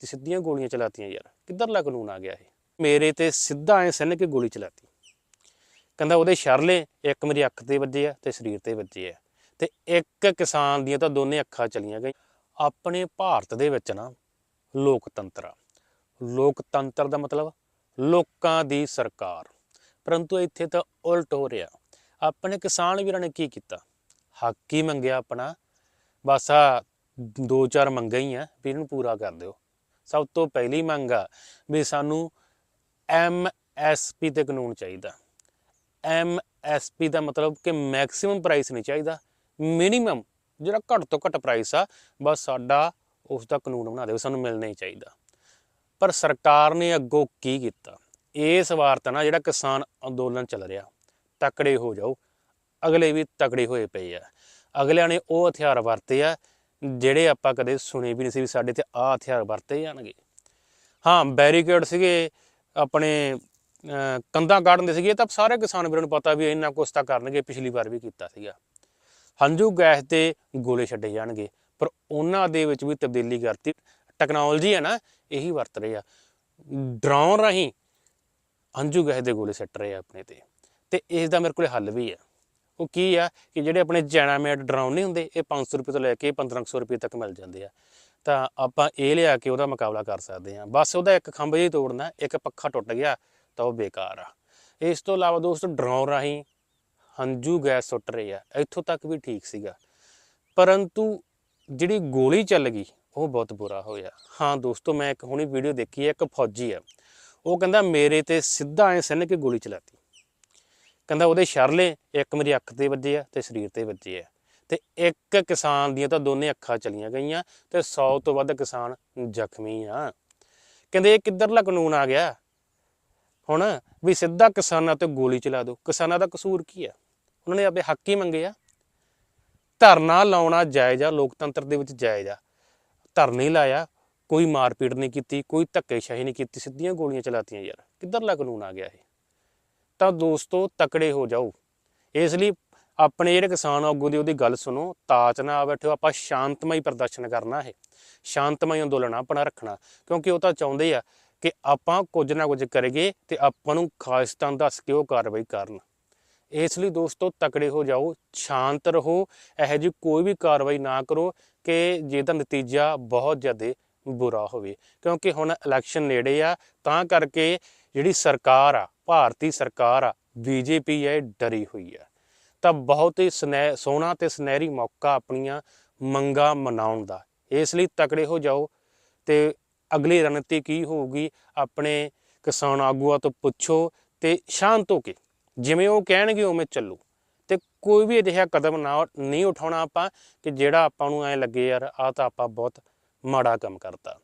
ਕੀਤੀ ਸਿੱਧੀਆਂ ਗੋਲੀਆਂ ਚਲਾਤੀਆਂ ਯਾਰ ਕਿੱਧਰਲਾ ਕਾਨੂੰਨ ਆ ਗਿਆ ਇਹ? ਮੇਰੇ ਤੇ ਸਿੱਧਾ ਐ ਸਿੰਨ ਕੇ ਗੋਲੀ ਚਲਾਤੀ। ਕਹਿੰਦਾ ਉਹਦੇ ਸ਼ਰਲੇ ਇੱਕ ਮੇਰੀ ਅੱਖ ਤੇ ਵੱਜੇ ਆ ਤੇ ਸਰੀਰ ਤੇ ਵੱਜੇ ਆ। ਤੇ ਇੱਕ ਕਿਸਾਨ ਦੀਆਂ ਤਾਂ ਦੋਨੇ ਅੱਖਾਂ ਚਲੀਆਂ ਗਈਆਂ। ਆਪਣੇ ਭਾਰਤ ਦੇ ਵਿੱਚ ਨਾ ਲੋਕਤੰਤਰ ਆ। ਲੋਕਤੰਤਰ ਦਾ ਮਤਲਬ ਲੋਕਾਂ ਦੀ ਸਰਕਾਰ। ਪਰੰਤੂ ਇੱਥੇ ਤਾਂ ਉਲਟ ਹੋ ਰਿਹਾ। ਆਪਣੇ ਕਿਸਾਨ ਵੀਰਾਂ ਨੇ ਕੀ ਕੀਤਾ? ਹੱਕ ਹੀ ਮੰਗਿਆ ਆਪਣਾ। ਬਸ ਆ ਦੋ ਚਾਰ ਮੰਗਾਂ ਹੀ ਆ, ਵੀ ਇਹਨੂੰ ਪੂਰਾ ਕਰ ਦਿਓ। ਸਭ ਤੋਂ ਪਹਿਲੀ ਮੰਗ ਆ ਵੀ ਸਾਨੂੰ ਐਮ ਐਸ ਪੀ ਤੇ ਕਾਨੂੰਨ ਚਾਹੀਦਾ। ਐਮ ਐਸ ਪੀ ਦਾ ਮਤਲਬ ਕਿ ਮੈਕਸਿਮਮ ਪ੍ਰਾਈਸ ਨਹੀਂ ਚਾਹੀਦਾ। ਮਿਨੀਮਮ ਜਿਹੜਾ ਘੱਟ ਤੋਂ ਘੱਟ ਪ੍ਰਾਈਸ ਆ, ਬਸ ਸਾਡਾ ਉਸ ਦਾ ਕਾਨੂੰਨ ਬਣਾ ਦਿਓ, ਸਾਨੂੰ ਮਿਲਣਾ ਹੀ ਚਾਹੀਦਾ। ਪਰ ਸਰਕਾਰ ਨੇ ਅੱਗੋਂ ਕੀ ਕੀਤਾ? ਇਸ ਵਾਰ ਤਾਂ ਨਾ ਜਿਹੜਾ ਕਿਸਾਨ ਅੰਦੋਲਨ ਚੱਲ ਰਿਹਾ, ਤਕੜੇ ਹੋ ਜਾਓ। ਅਗਲੇ ਵੀ ਤਕੜੇ ਹੋਏ ਪਏ ਆ। ਅਗਲਿਆਂ ਨੇ ਉਹ ਹਥਿਆਰ ਵਰਤੇ ਆ ਜਿਹੜੇ ਆਪਾਂ ਕਦੇ ਸੁਣੇ ਵੀ ਨਹੀਂ ਸੀ ਵੀ ਸਾਡੇ ਤੇ ਆ ਹਥਿਆਰ ਵਰਤੇ ਜਾਣਗੇ। ਹਾਂ ਬੈਰੀਕੇਡ ਸੀਗੇ ਆਪਣੇ ਅਹ, ਕੰਧਾਂ ਕੱਢਦੇ ਸੀਗੇ ਤਾਂ ਸਾਰੇ ਕਿਸਾਨ ਵੀਰਾਂ ਨੂੰ ਪਤਾ ਵੀ ਇੰਨਾ ਕੁਛ ਤਾਂ ਕਰਨਗੇ ਪਿਛਲੀ ਵਾਰ ਵੀ ਕੀਤਾ ਸੀਗਾ। ਹੰਝੂ ਗੈਸ ਤੇ ਗੋਲੇ ਛੱਡੇ ਜਾਣਗੇ ਪਰ ਉਹਨਾਂ ਦੇ ਵਿੱਚ ਵੀ ਤਬਦੀਲੀ ਕਰਤੀ ਟੈਕਨੋਲੋਜੀ ਹੈ ਨਾ ਇਹੀ ਵਰਤ ਰਹੇ ਆ। ਡਰਾਉਣ ਰਾਹੀਂ ਹੰਝੂ ਗੈਸ ਦੇ ਗੋਲੇ ਸੱਟ ਰਹੇ ਆ ਆਪਣੇ ਤੇ। ਤੇ ਇਸ ਦਾ ਮੇਰੇ ਕੋਲੇ ਹੱਲ ਵੀ ਹੈ। ਉਹ ਕੀ ਆ ਕਿ ਜਿਹੜੇ ਆਪਣੇ ਚਾਈਨਾ ਮੇਡ ਡਰਾਉਣ ਨਹੀਂ ਹੁੰਦੇ, ਇਹ 500 ਰੁਪਏ ਤੋਂ ਲੈ ਕੇ 1500 ਰੁਪਏ ਤੱਕ ਮਿਲ ਜਾਂਦੇ ਆ। ਤਾਂ ਆਪਾਂ ਇਹ ਲਿਆ ਕੇ ਉਹਦਾ ਮੁਕਾਬਲਾ ਕਰ ਸਕਦੇ ਹਾਂ। ਬਸ ਉਹਦਾ ਇੱਕ ਖੰਭ ਹੀ ਤੋੜਨਾ, ਇੱਕ ਪੱਖਾ ਟੁੱਟ ਗਿਆ ਤਾਂ ਉਹ ਬੇਕਾਰ ਆ। ਇਸ ਤੋਂ ਇਲਾਵਾ ਦੋਸਤੋ, ਡਰਾਉਣ ਰਾਹੀਂ ਹੰਝੂ ਗੈਸ ਸੁੱਟ ਰਹੀ ਆ। ਇੱਥੋਂ ਤੱਕ ਵੀ ਠੀਕ ਸੀਗਾ। ਪਰੰਤੂ ਜਿਹੜੀ ਗੋਲੀ ਚੱਲ ਗਈ, ਉਹ ਬਹੁਤ ਬੁਰਾ ਹੋਇਆ। ਹਾਂ ਦੋਸਤੋ, ਮੈਂ ਇੱਕ ਹੁਣੀ ਵੀਡੀਓ ਦੇਖੀ ਹੈ ਇੱਕ ਫੌਜੀ ਆ। ਉਹ ਕਹਿੰਦਾ, ਮੇਰੇ ਤੇ ਸਿੱਧਾ ਐ ਸਿੰਨ ਕੇ ਗੋਲੀ ਚਲਾਤੀ। ਕਹਿੰਦਾ ਉਹਦੇ ਸ਼ਰਲੇ ਇੱਕ ਮੇਰੀ ਅੱਖ ਤੇ ਵੱਜੇ ਆ ਤੇ ਸਰੀਰ ਤੇ ਵੱਜੇ ਆ। ਤੇ ਇੱਕ ਕਿਸਾਨ ਦੀਆਂ ਤਾਂ ਦੋਨੇ ਅੱਖਾਂ ਚਲੀਆਂ ਗਈਆਂ ਤੇ 100 ਤੋਂ ਵੱਧ ਕਿਸਾਨ ਜ਼ਖਮੀ ਆ। ਕਹਿੰਦੇ ਇਹ ਕਿੱਧਰਲਾ ਕਾਨੂੰਨ ਆ ਗਿਆ? ਹੁਣ ਵੀ ਸਿੱਧਾ ਕਿਸਾਨਾਂ ਤੇ ਗੋਲੀ ਚਲਾ ਦਿਓ। ਕਿਸਾਨਾਂ ਦਾ ਕਸੂਰ ਕੀ ਆ? ਉਹਨਾਂ ਨੇ ਆਪਣੇ ਹੱਕ ਹੀ ਮੰਗੇ ਆ। ਧਰਨਾ ਲਾਉਣਾ ਜਾਇਜ਼ ਆ, ਲੋਕਤੰਤਰ ਦੇ ਵਿੱਚ ਜਾਇਜ਼ ਆ। ਧਰਨੇ ਲਾਇਆ, ਕੋਈ ਮਾਰਪੀਟ ਨਹੀਂ ਕੀਤੀ, ਕੋਈ ਧੱਕੇਸ਼ਾਹੀ ਨਹੀਂ ਕੀਤੀ, ਸਿੱਧੀਆਂ ਗੋਲੀਆਂ ਚਲਾਤੀਆਂ ਯਾਰ। ਕਿੱਧਰਲਾ ਕਾਨੂੰਨ ਆ ਗਿਆ ਇਹ? ਤਾਂ ਦੋਸਤੋ ਤਕੜੇ ਹੋ ਜਾਓ। ਇਸ ਲਈ ਆਪਣੇ ਜਿਹੜੇ ਕਿਸਾਨ ਆਗੂ ਦੀ ਉਹਦੀ ਗੱਲ ਸੁਣੋ ਤਾਚ ਨਾ ਆ ਬੈਠੋ, ਆਪਾਂ ਸ਼ਾਂਤਮਈ ਪ੍ਰਦਰਸ਼ਨ ਕਰਨਾ ਹੈ ਸ਼ਾਂਤਮਈ ਅੰਦੋਲਨ ਆਪਣਾ ਰੱਖਣਾ, ਕਿਉਂਕਿ ਉਹ ਤਾਂ ਚਾਹੁੰਦੇ ਆ ਕਿ ਆਪਾਂ ਕੁਝ ਨਾ ਕੁਝ ਕਰੀਏ ਤੇ ਆਪਾਂ ਨੂੰ ਖਾਲਿਸਤਾਨ ਦੱਸ ਕੇ ਉਹ ਕਾਰਵਾਈ ਕਰਨ। ਇਸ ਲਈ ਦੋਸਤੋ ਤਕੜੇ ਹੋ ਜਾਓ, ਸ਼ਾਂਤ ਰਹੋ, ਇਹੋ ਜਿਹੀ ਕੋਈ ਵੀ ਕਾਰਵਾਈ ਨਾ ਕਰੋ ਕਿ ਜਿਹਦਾ ਨਤੀਜਾ ਬਹੁਤ ਜ਼ਿਆਦਾ ਬੁਰਾ ਹੋਵੇ। ਕਿਉਂਕਿ ਹੁਣ ਇਲੈਕਸ਼ਨ ਨੇੜੇ ਆ, ਤਾਂ ਕਰਕੇ ਜਿਹੜੀ ਸਰਕਾਰ ਆ ਭਾਰਤੀ ਸਰਕਾਰ ਆ ਬੀਜੇਪੀ ਹੈ ਡਰੀ ਹੋਈ ਆ। ਤਾਂ ਬਹੁਤ ਹੀ ਸੁਨਹਿ, ਸੋਹਣਾ ਤੇ ਸੁਨਹਿਰੀ ਮੌਕਾ ਆਪਣੀਆਂ ਮੰਗਾਂ ਮਨਾਉਣ ਦਾ। ਇਸ ਲਈ ਤਕੜੇ ਹੋ ਜਾਓ ਤੇ ਅਗਲੀ ਰਣਨੀਤੀ ਕੀ ਹੋਊਗੀ, ਆਪਣੇ ਕਿਸਾਨ ਆਗੂਆਂ ਤੋਂ ਪੁੱਛੋ ਤੇ ਸ਼ਾਂਤ ਹੋ ਕੇ, ਜਿਵੇਂ ਉਹ ਕਹਿਣਗੇ ਉਵੇਂ ਚੱਲੋ। ਤੇ ਕੋਈ ਵੀ ਅਜਿਹਾ ਕਦਮ ਨਾ, ਨਹੀਂ ਉਠਾਉਣਾ ਆਪਾਂ, ਕਿ ਜਿਹੜਾ ਆਪਾਂ ਨੂੰ ਐ ਲੱਗੇ ਯਾਰ ਆ ਤਾਂ ਆਪਾਂ ਬਹੁਤ ਮਾੜਾ ਕੰਮ ਕਰਤਾ।